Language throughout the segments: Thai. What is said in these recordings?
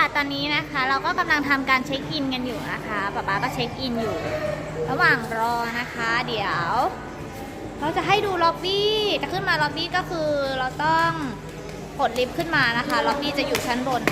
ค่ะตอนนี้นะคะ เราก็กำลังทำการเช็คอินกันอยู่นะคะป๊าป๊าก็เช็คอินอยู่ ระหว่างรอนะคะ เดี๋ยว เราจะให้ดูล็อบบี้จะขึ้นมาล็อบบี้ก็คือเราต้องกดลิฟต์ขึ้นมานะคะล็อบบี้จะอยู่ชั้นบน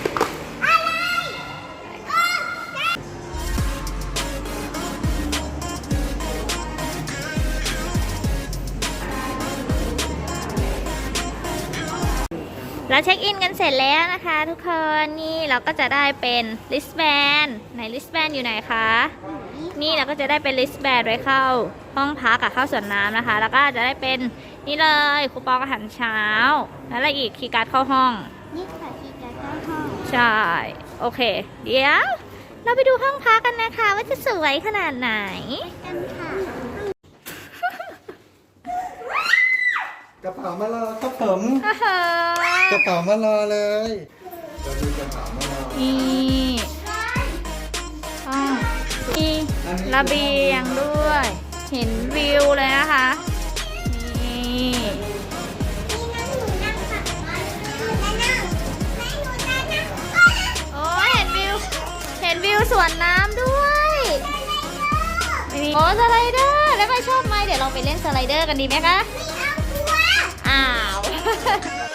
เราเช็คอินกันเสร็จแล้วนะคะ ทุกคนนี่เราก็จะได้เป็น wristband ไหน wristband อยู่ไหนคะ นี่เราก็จะได้เป็น wristband ไว้เข้าห้องพักกับเข้าสวนน้ำนะคะ แล้วก็จะได้เป็นนี่เลยคูปองอาหารเช้า แล้วอะไรอีกคีย์การ์ดเข้าห้องนี่ค่ะที่จะเข้าห้องใช่โอเค เดี๋ยว เราไปดูห้องพักกันนะคะ ว่าจะสวยขนาดไหนกันค่ะ กระเป๋ามารอครับผมโอ้โหกระเป๋ามารอเลยจะมีกระเป๋ามารอนี่ห้องมีระเบียงด้วย เห็นวิวเลยนะคะ นี่ โอ้ยเห็นวิว เห็นวิวสวนน้ำด้วยโอ้สไลเดอร์ แล้วไม่ชอบไหมเดี๋ยวเราไปเล่นสไลเดอร์กันดีไหมคะอ้า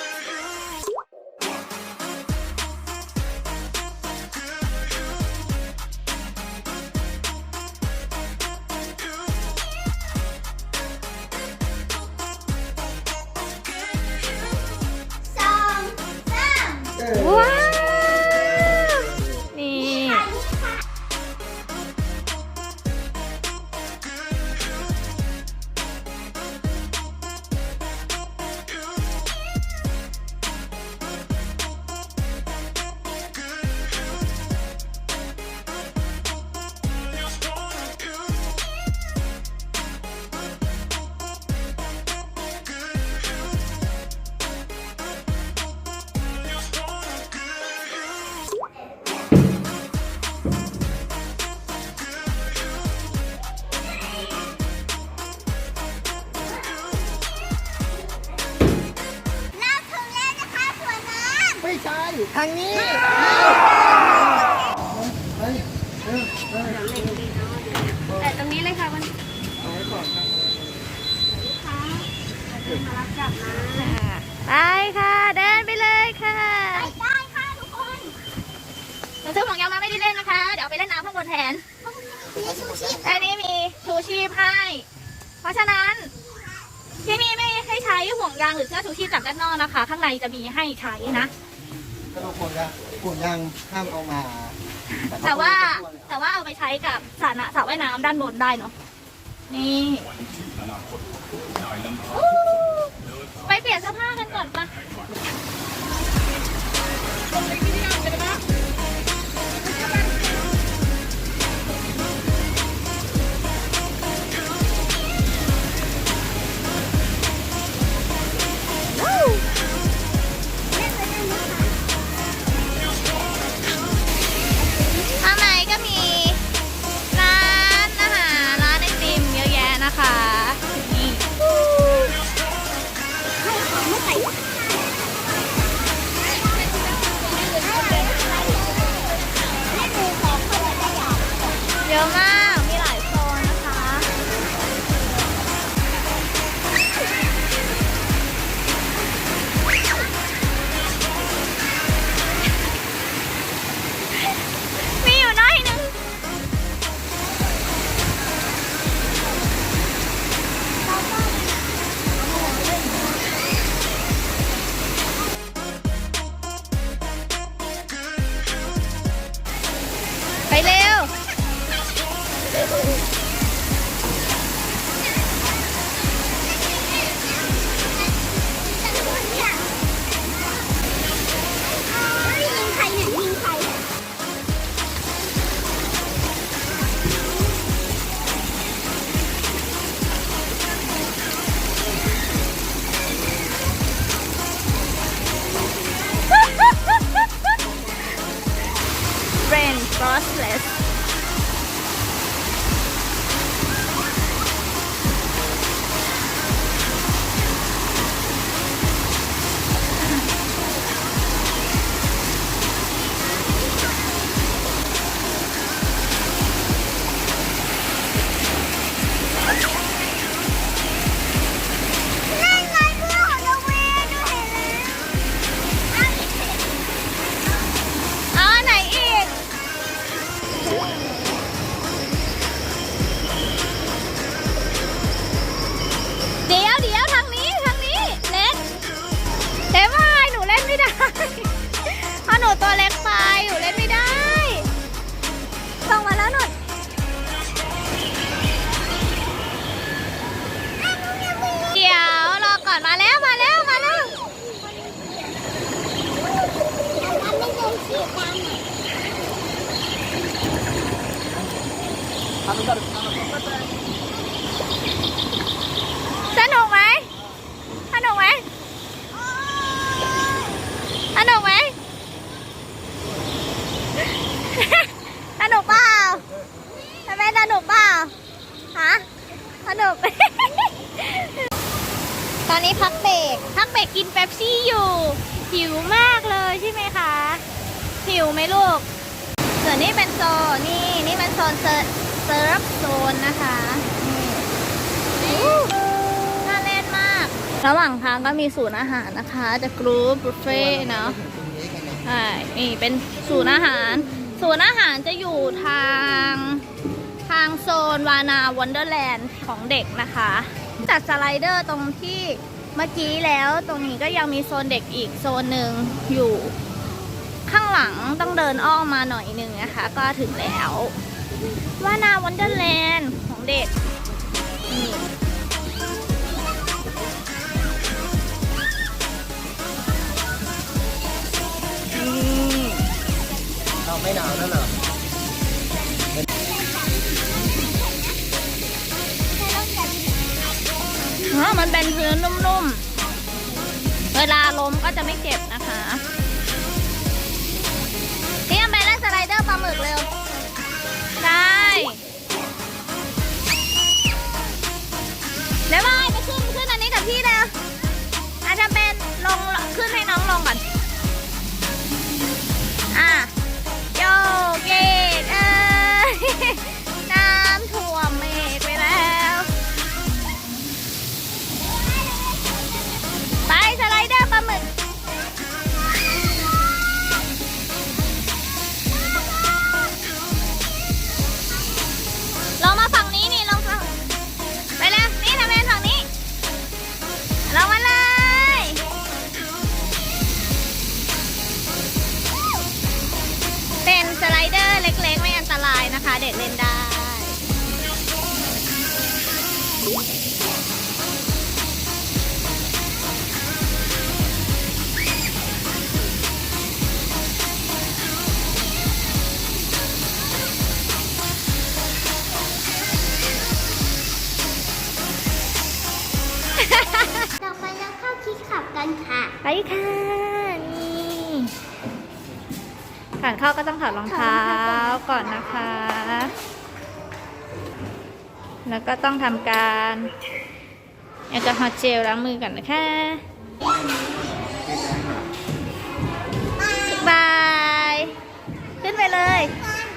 างนี้เฮ้ยเออเออแต่ตรงนี้เลยค่ะมันเอาไปค่ะ เดินไปเลยค่ะำได้ค่ะทุกคนเราซื้อของยางมาไม่ได้เล่นนะคะ เดี๋ยวไปเล่นน้ำข้างบนแทนมีชูชีพอันนี้มีชูชีพให้ เพราะฉะนั้นที่นี่ไม่ให้ใช้ห่วงยางหรือเสื้อชูชีพจากด้านนอกนะคะ ข้างในจะมีให้ใช้นะ กระโดดห่วงยางห่วงยางห้ามเอามาแต่ว่าแต่ว่าเอาไปใช้กับสระนะสระว่ายน้ำด้านบนได้เนาะนี่อู้ไปเปลี่ยนเสื้อผ้ากันก่อนปะ เย สนุกไหมสนุกไหมสนุกไหมสนุกเปล่าทำไมสนุกเปล่าฮะสนุก ตอนนี้พักเบรกพักเบรกกินเป๊ปซี่อยู่ หิวมากเลยใช่ไหมคะ หิวไหมลูกส่วนนี้เป็นโซนนี่นี่เป็นโซนเซิร์ เซิร์ฟโซนนะคะ นี่อู้น่าเล่นมาก ระหว่างทางก็มีศูนย์อาหารนะคะ จะกรุ๊ปบุฟเฟ่เนาะตรงนี้กันนะใช่นี่เป็นศูนย์อาหาร ศูนย์อาหารจะอยู่ทางทางโซนวานาวันเดอร์แลนด์ของเด็กนะคะ จัดสไลเดอร์ตรงที่เมื่อกี้แล้วตรงนี้ก็ยังมีโซนเด็กอีกโซนหนึ่งอยู่ ข้างหลังต้องเดินอ้อมมาหน่อยหนึ่งนะคะ ก็ถึงแล้ว วานาวันเดอร์แลนด์ของเด็กนี่นี่เราไม่หนาวแล้วเหรออ๋อมันเป็นพื้นนุ่มๆ เวลาล้มก็จะไม่เจ็บนะคะ นี่ไปเล่นสไลเดอร์ปลาหมึกเร็ว ได้ แล้วไปไปขึ้นขึ้นอันนี้กับพี่เร็วอาจจะเป็นลงขึ้นให้น้องลงก่อน อะโยกเก ข้าก็ต้องถอดรองเท้าก่อนนะคะ แล้วก็ต้องทำการแอลกอฮอล์เจลล้างมือก่อนนะคะบาย ขึ้นไปเลย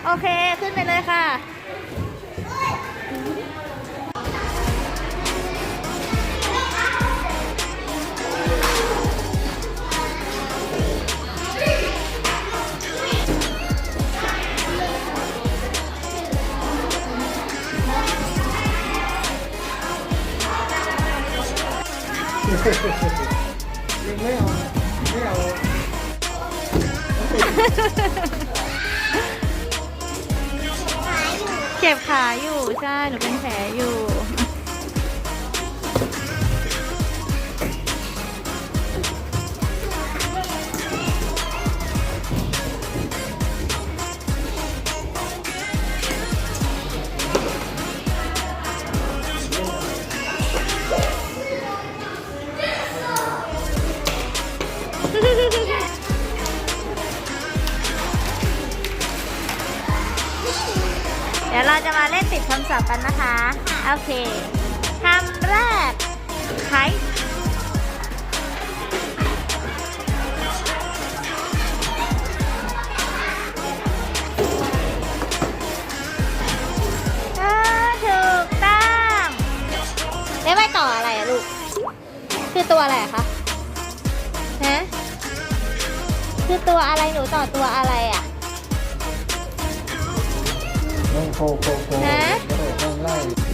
โอเค ขึ้นไปเลยค่ะ ไม่เอา ไม่เอาเจ็บขาอยู่ใช่หนูเป็นแผลอยู่ ติดคำศัพท์กันนะคะ โอเคคำแรกไคเออถูกต้องแล้วไปต่ออะไรอะลูก คือตัวอะไรอะคะฮะคือตัวอะไรหนูต่อตัวอะไรอะลงโคโคโคฮะ ก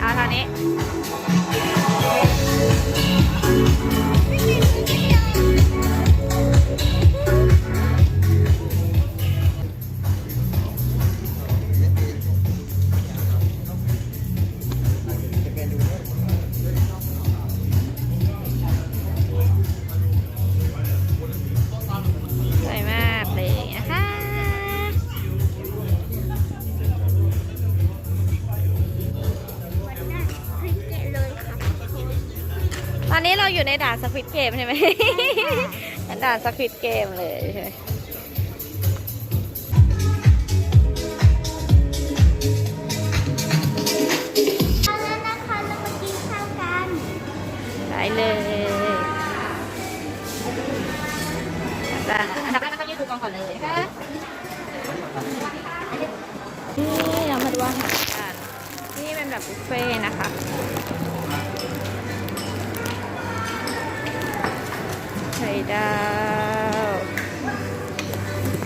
あらね。 นี้เราอยู่ในด่านสควิตเกมใช่ไหมด่านสควิตเกมเลยใช่ไหมเอาแล้วนะคะเรามากินข้าวกันได้เลยแต่อันดับแรกนะคะยืดดูกองก่อนเลยนะคะนี่เรามาดูอาหารกันนี่เป็นแบบบุฟเฟ่ต์นะคะ ดาว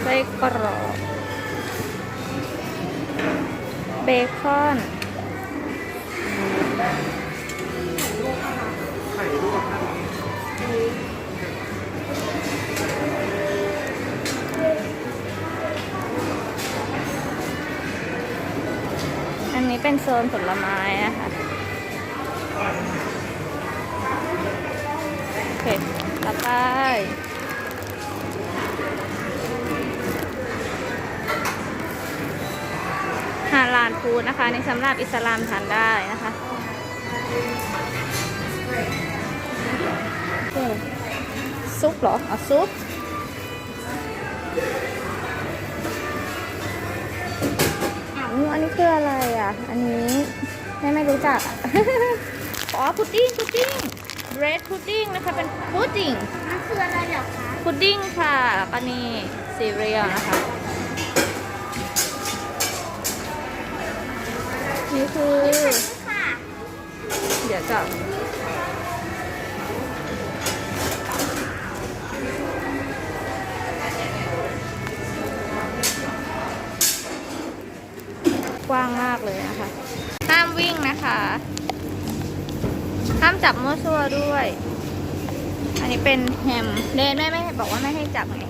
ไส้กรอกเบคอนอันนี้เป็นโซนผลไม้นะคะ ต่อไปฮาลาลฟูดนะคะ ในสำหรับอิสลามทานได้นะคะซุปเหรอเอาซุปอันนี้คืออะไรอะ อันนี้ไม่ไม่รู้จักอ๋อพุดดิ้งพุดดิ้ง เรดพุดดิ้งนะคะ เป็นพุดดิ้งมันคืออะไรเหรอคะพุดดิ้งค่ะแล้วก็นี่ซีเรียลนะคะ นี่คือค่ะเดี๋ยวจะกว้างมากเลยนะคะ ห้ามวิ่งนะคะ ห้ามจับมั่วซั่วด้วย อันนี้เป็นแฮมเดนแม่ไม่บอกว่าไม่ให้จับไง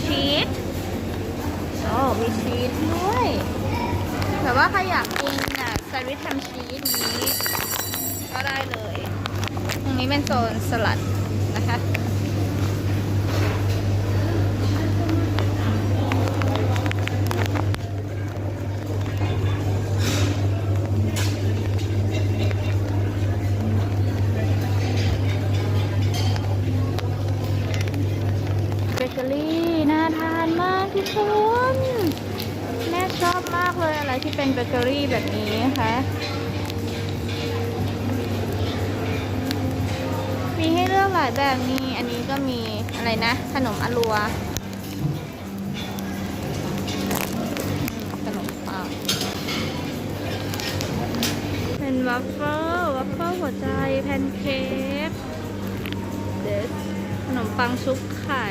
ชีสโอ้มีชีสด้วยแต่ว่าใครอยากกินอะแซนด์วิชแฮมชีสนี้ ก็ได้เลย ตรงนี้เป็นโซนสลัดนะคะ เกอรี่แบบนี้นะคะ มีให้เลือกหลายแบบมีอันนี้ก็มีอะไรนะ ขนมอลัว ขนมปังเป็นวัฟเฟิลวัฟเฟิลหัวใจแพนเค้กเดสขนมปังชุบไข่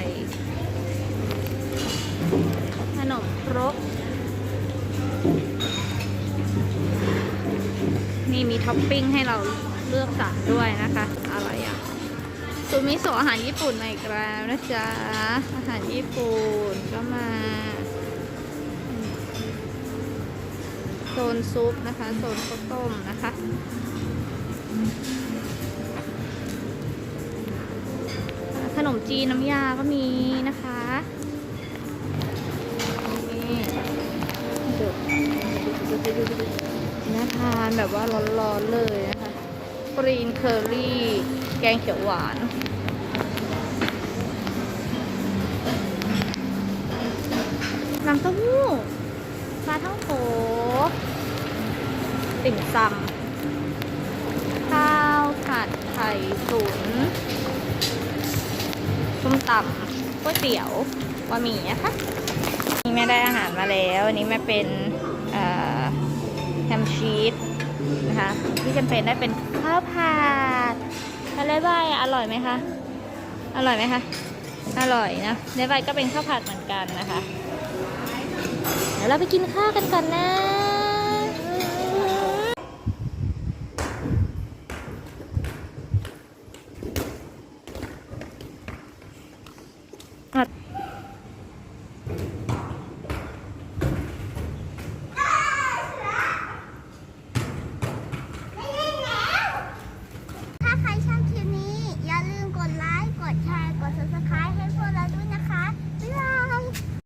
ขนมครก มีท็อปปิ้งให้เราเลือกสั่งด้วยนะคะ อะไรอะซูมิโซะอาหารญี่ปุ่นมาอีกแล้วนะจ๊ะ อาหารญี่ปุ่นก็มาโซนซุปนะคะ โซนข้าวต้มนะคะขนมจีนน้ำยาก็มีนะคะนี่ดูดูดูดูดู น่าทานแบบว่าร้อนๆเลยนะคะกรีนเคอรี่ แกงเขียวหวานน้ำเต้าหู้ปลาท่องโขติ่มซำข้าวผัดไข่ตุ๋นส้มตำก๋วยเตี๋ยวบะหมี่นะคะนี่แม่ได้อาหารมาแล้ว อันนี้แม่เป็น มชีสนะคะที่จำเป็นได้เป็นข้าวผัดทะเลใบอร่อยไหมคะอร่อยไหมคะอร่อยนะในใบก็เป็นข้าวผัดเหมือนกันนะคะ เดี๋ยวเราไปกินข้าวกันก่อนนะ